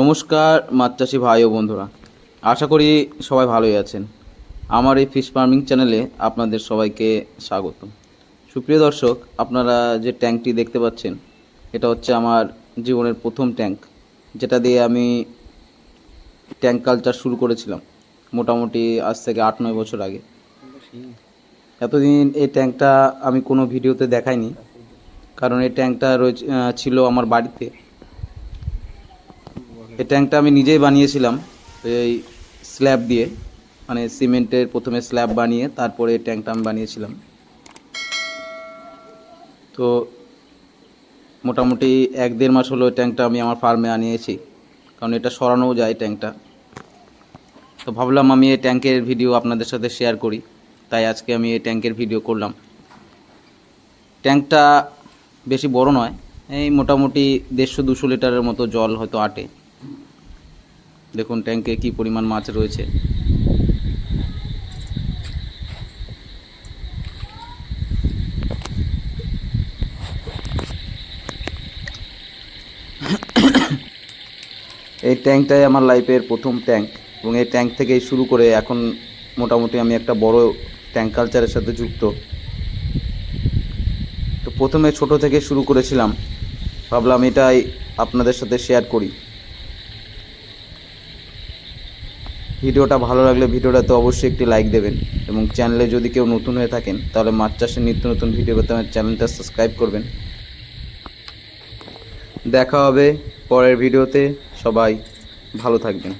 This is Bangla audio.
নমস্কার মাছ চাষি ভাই ও বন্ধুরা। আশা করি সবাই ভালোই আছেন। আমার এই ফিশ ফার্মিং চ্যানেলে আপনাদের সবাইকে স্বাগত সুপ্রিয় দর্শক, আপনারা যে ট্যাঙ্কটি দেখতে পাচ্ছেন, এটা হচ্ছে আমার জীবনের প্রথম ট্যাঙ্ক, যেটা দিয়ে আমি ট্যাঙ্ক কালচার শুরু করেছিলাম, মোটামুটি আজ থেকে আট নয় বছর আগে। এতদিন এই ট্যাঙ্কটা আমি কোনো ভিডিওতে দেখাইনি, কারণ এই ট্যাঙ্কটা রয়েছে ছিল আমার বাড়িতে। এই ট্যাঙ্কটা আমি নিজেই বানিয়েছিলাম, এই স্ল্যাব দিয়ে মানে সিমেন্টের প্রথমে স্ল্যাব বানিয়ে তারপরে এই ট্যাঙ্কটা আমি বানিয়েছিলাম। তো মোটামুটি এক দেড় মাস হলো ট্যাঙ্কটা আমি আমার ফার্মে আনিয়েছি, কারণ এটা সরানোও যায় ট্যাঙ্কটা। তো ভাবলাম আমি এই ট্যাঙ্কের ভিডিও আপনাদের সাথে শেয়ার করি, তাই আজকে আমি এই ট্যাঙ্কের ভিডিও করলাম। ট্যাঙ্কটা বেশি বড় নয়, এই মোটামুটি দেড়শো দুশো লিটারের মতো জল হয়তো আটে। দেখুন ট্যাঙ্কে কি পরিমাণ মাছ রয়েছে। এই ট্যাঙ্কটাই আমার লাইফের প্রথম ট্যাঙ্ক এবং এই ট্যাঙ্ক থেকেই শুরু করে এখন মোটামুটি আমি একটা বড় ট্যাঙ্ক কালচারের সাথে যুক্ত। তো প্রথমে ছোট থেকে শুরু করেছিলাম। ভাবলাম এটাই আপনাদের সাথে শেয়ার করি। ভিডিওটা ভালো লাগলে ভিডিওটাতে অবশ্যই একটি লাইক দেবেন এবং চ্যানেলে যদি কেউ নতুন হয়ে থাকেন, তাহলে মাছ চাষের নিত্য নতুন ভিডিও পেতে আমার চ্যানেলটা সাবস্ক্রাইব করবেন। দেখা হবে পরের ভিডিওতে সবাই ভালো থাকবেন।